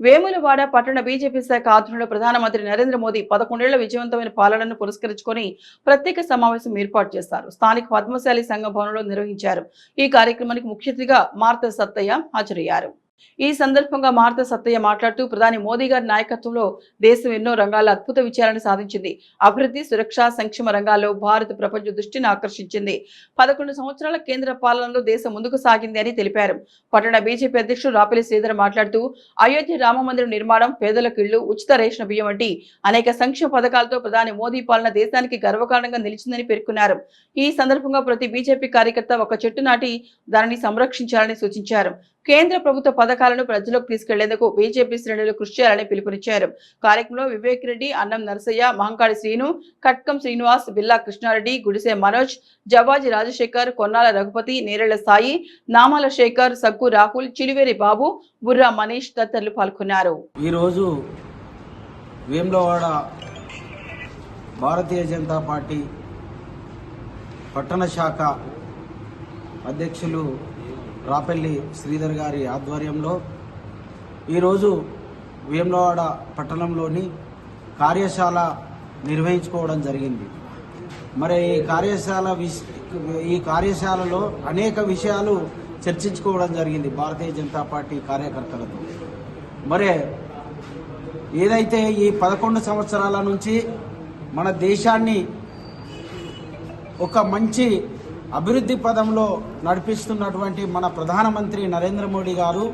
వేములవాడ పట్టణ బీజేపీ శాఖ ఆధ్వర్యంలో ప్రధానమంత్రి నరేంద్ర మోదీ పదకొండేళ్ళ విజయవంతమైన పాలనను పురస్కరించుకొని ప్రత్యేక సమావేశం ఏర్పాటు చేశారు. స్థానిక పద్మశాలి సంఘ భవనంలో నిర్వహించారు. ఈ కార్యక్రమానికి ముఖ్య అతిథిగా మార్త సత్తయ్య హాజరయ్యారు. ఈ సందర్భంగా మార్త సత్తయ్య మాట్లాడుతూ ప్రధాని మోదీ గారి నాయకత్వంలో దేశం ఎన్నో రంగాల్లో అద్భుత విజయాలను సాధించింది. అభివృద్ధి సురక్ష సంక్షేమ రంగాల్లో భారత్ ప్రపంచ దృష్టిని ఆకర్షించింది. పదకొండు సంవత్సరాల కేంద్ర పాలనలో దేశం ముందుకు సాగింది అని తెలిపారు. పట్టణ బీజేపీ అధ్యక్షుడు రాపలి శ్రీధర్ మాట్లాడుతూ అయోధ్య రామమందిరం నిర్మాణం పేదలకు ఇళ్ళు ఉచిత రేషన్ బియ్యం వంటి అనేక సంక్షేమ పథకాలతో ప్రధాని మోదీ పాలన దేశానికి గర్వకారణంగా నిలిచిందని పేర్కొన్నారు. ఈ సందర్భంగా ప్రతి బీజేపీ కార్యకర్త ఒక చెట్టు నాటి దానిని సంరక్షించాలని సూచించారు. కేంద్ర ప్రభుత్వ పథకాలను ప్రజలకు తీసుకెళ్ళేందుకు బీజేపీ శ్రేణులు కృషి చేయాలని పిలుపునిచ్చారు. కార్యక్రమంలో వివేక్ రెడ్డి అన్నం నరసయ్య మహంకాడి శ్రీను కట్కం శ్రీనివాస్ బిల్లా కృష్ణారెడ్డి గుడిసె మనోజ్ జవాజీ రాజశేఖర్ కొన్నాల రఘుపతి నేరేళ్ళ సాయి నామాల శేఖర్ సగ్గు రాహుల్ చిలివేరి బాబు బుర్రా మనీష్ తదితరులు పాల్గొన్నారు. ఈరోజు వేములవాడ భారతీయ జనతా పార్టీ పట్టణ శాఖ అధ్యక్షులు రాపెల్లి శ్రీధర్ గారి ఆధ్వర్యంలో ఈరోజు వేములవాడ పట్టణంలోని కార్యశాల నిర్వహించుకోవడం జరిగింది. మరి ఈ కార్యశాల ఈ కార్యశాలలో అనేక విషయాలు చర్చించుకోవడం జరిగింది భారతీయ జనతా పార్టీ కార్యకర్తలతో. మరి ఏదైతే ఈ పదకొండు సంవత్సరాల నుంచి మన దేశాన్ని ఒక మంచి అభివృద్ధి పదంలో నడిపిస్తున్నటువంటి మన ప్రధానమంత్రి నరేంద్ర మోడీ గారు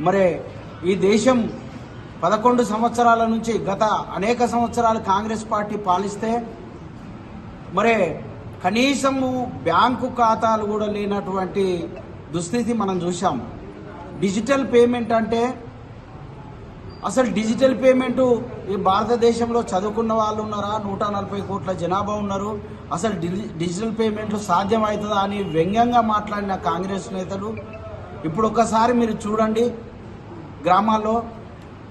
మరి ఈ దేశం పదకొండు సంవత్సరాల నుంచి గత అనేక సంవత్సరాలు కాంగ్రెస్ పార్టీ పాలిస్తే మరి కనీసము బ్యాంకు ఖాతాలు కూడా లేనటువంటి దుస్థితి మనం చూసాం డిజిటల్ పేమెంట్ అంటే అసలు డిజిటల్ పేమెంట్ ఈ భారతదేశంలో చదువుకున్న వాళ్ళు ఉన్నారా? నూట నలభై కోట్ల జనాభా ఉన్నారు. అసలు డిజిటల్ పేమెంట్లు సాధ్యమవుతుందా అని వ్యంగ్యంగా మాట్లాడిన కాంగ్రెస్ నేతలు. ఇప్పుడు ఒకసారి మీరు చూడండి. గ్రామాల్లో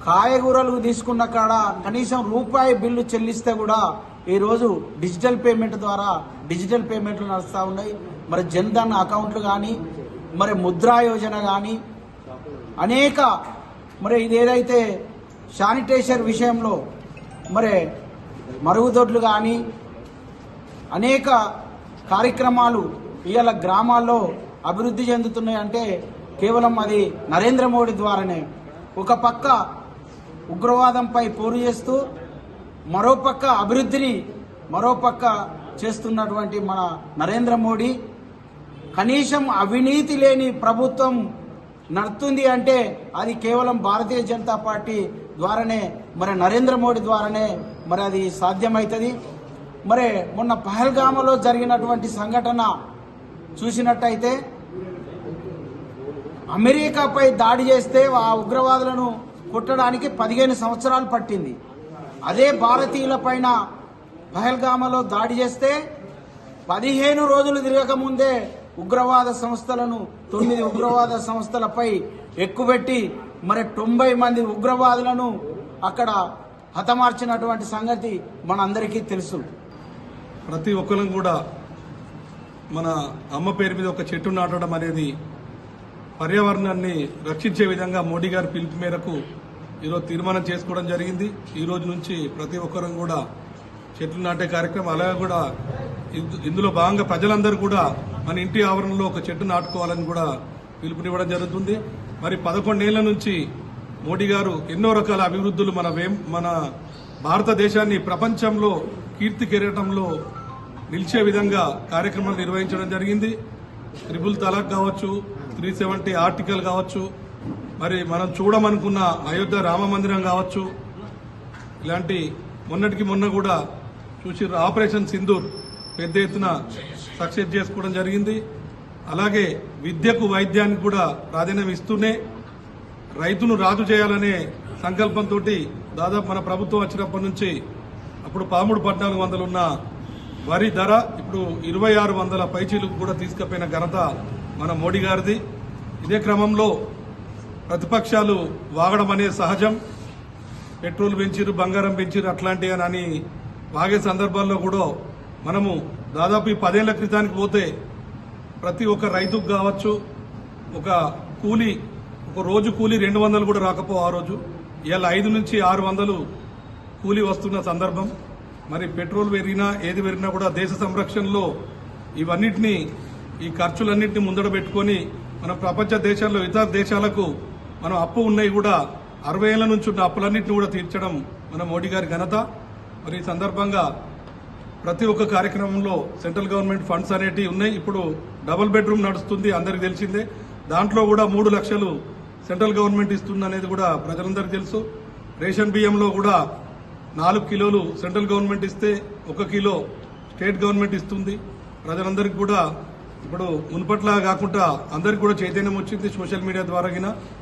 కాయగూరలు తీసుకున్న కాడ కనీసం రూపాయి బిల్లు చెల్లిస్తే కూడా ఈరోజు డిజిటల్ పేమెంట్ ద్వారా డిజిటల్ పేమెంట్లు నడుస్తూ ఉన్నాయి. మరి జన్ధన్ అకౌంట్లు కానీ మరి ముద్రా యోజన కానీ అనేక మరి ఇది ఏదైతే శానిటేషన్ విషయంలో మరి మరుగుదొడ్లు కానీ అనేక కార్యక్రమాలు ఇవాళ గ్రామాల్లో అభివృద్ధి చెందుతున్నాయి అంటే కేవలం అది నరేంద్ర మోడీ ద్వారానే. ఒక పక్క ఉగ్రవాదంపై పోరు చేస్తూ మరోపక్క అభివృద్ధిని మరోపక్క చేస్తున్నటువంటి మన నరేంద్ర మోడీ. కనీసం అవినీతి లేని ప్రభుత్వం నడుతుంది అంటే అది కేవలం భారతీయ జనతా పార్టీ ద్వారానే మరి నరేంద్ర మోడీ ద్వారానే మరి అది సాధ్యమవుతుంది మరి మొన్న పహల్గామలో జరిగినటువంటి సంఘటన చూసినట్టయితే అమెరికాపై దాడి చేస్తే ఆ ఉగ్రవాదులను కొట్టడానికి పదిహేను సంవత్సరాలు పట్టింది. అదే భారతీయుల పైన పహల్గామలో దాడి చేస్తే పదిహేను రోజులు తిరగకముందే ఉగ్రవాద సంస్థలను తొమ్మిది ఉగ్రవాద సంస్థలపై ఎక్కుబెట్టి మరి తొంభై మంది ఉగ్రవాదులను అక్కడ హతమార్చినటువంటి సంగతి మనందరికీ తెలుసు. ప్రతి ఒక్కరం కూడా మన అమ్మ పేరు మీద ఒక చెట్టు నాటడం అనేది పర్యావరణాన్ని రక్షించే విధంగా మోడీ గారి పిలుపు మేరకు ఈరోజు తీర్మానం చేసుకోవడం జరిగింది. ఈ రోజు నుంచి ప్రతి ఒక్కరం కూడా చెట్లు నాటే కార్యక్రమం అలాగే కూడా ఇందులో భాగంగా ప్రజలందరూ కూడా మన ఇంటి ఆవరణలో ఒక చెట్టు నాటుకోవాలని కూడా పిలుపునివ్వడం జరుగుతుంది. మరి పదకొండేళ్ళ నుంచి మోడీ గారు ఎన్నో రకాల అభివృద్ధులు మన వేం మన భారతదేశాన్ని ప్రపంచంలో కీర్తి కెరటంలో నిలిచే విధంగా కార్యక్రమాలు నిర్వహించడం జరిగింది. త్రిబుల్ తలాక్ కావచ్చు త్రీ సెవెంటీ ఆర్టికల్ కావచ్చు మరి మనం చూడమనుకున్న అయోధ్య రామ మందిరం కావచ్చు. ఇలాంటి మొన్నటికి మొన్న కూడా చూసి ఆపరేషన్ సింధూర్ పెద్ద ఎత్తున సక్సెస్ చేసుకోవడం జరిగింది. అలాగే విద్యకు వైద్యానికి కూడా ప్రాధాన్యం ఇస్తూనే రైతును రాజు చేయాలనే సంకల్పంతో దాదాపు మన ప్రభుత్వం వచ్చినప్పటి నుంచి అప్పుడు పాముడు పద్నాలుగు వందలున్న వరి ధర ఇప్పుడు ఇరవై ఆరు వందల పైచీలకు కూడా తీసుకుపోయిన ఘనత మన మోడీ గారిది. ఇదే క్రమంలో ప్రతిపక్షాలు వాగడం అనేది సహజం. పెట్రోల్ పెంచిరు బంగారం పెంచిరు అట్లాంటివి అని వాగే సందర్భాల్లో కూడా మనము దాదాపు ఈ పదేళ్ళ క్రితానికి పోతే ప్రతి ఒక్క రైతుకు కావచ్చు ఒక కూలీ ఒక రోజు కూలీ రెండు వందలు కూడా రాకపో ఆ రోజు. ఇవాళ ఐదు నుంచి ఆరు వందలు కూలీ వస్తున్న సందర్భం. మరి పెట్రోల్ పెరిగినా ఏది పెరిగినా కూడా దేశ సంరక్షణలో ఇవన్నిటినీ ఈ ఖర్చులన్నింటినీ ముందడ పెట్టుకొని మన ప్రపంచ దేశాల్లో ఇతర దేశాలకు మనం అప్పు ఉన్నాయి కూడా అరవై ఏళ్ళ నుంచి ఉన్న అప్పులన్నింటినీ కూడా తీర్చడం మన మోడీ గారి ఘనత. మరి ఈ సందర్భంగా ప్రతి ఒక్క కార్యక్రమంలో సెంట్రల్ గవర్నమెంట్ ఫండ్స్ అనేటివి ఉన్నాయి. ఇప్పుడు డబుల్ బెడ్రూమ్ నడుస్తుంది అందరికి తెలిసిందే. దాంట్లో కూడా మూడు లక్షలు సెంట్రల్ గవర్నమెంట్ ఇస్తుంది అనేది కూడా ప్రజలందరికీ తెలుసు. రేషన్ బియ్యంలో కూడా నాలుగు కిలోలు సెంట్రల్ గవర్నమెంట్ ఇస్తే ఒక కిలో స్టేట్ గవర్నమెంట్ ఇస్తుంది. ప్రజలందరికీ కూడా ఇప్పుడు మునుపట్లా కాకుండా అందరికి కూడా చైతన్యం వచ్చింది సోషల్ మీడియా ద్వారా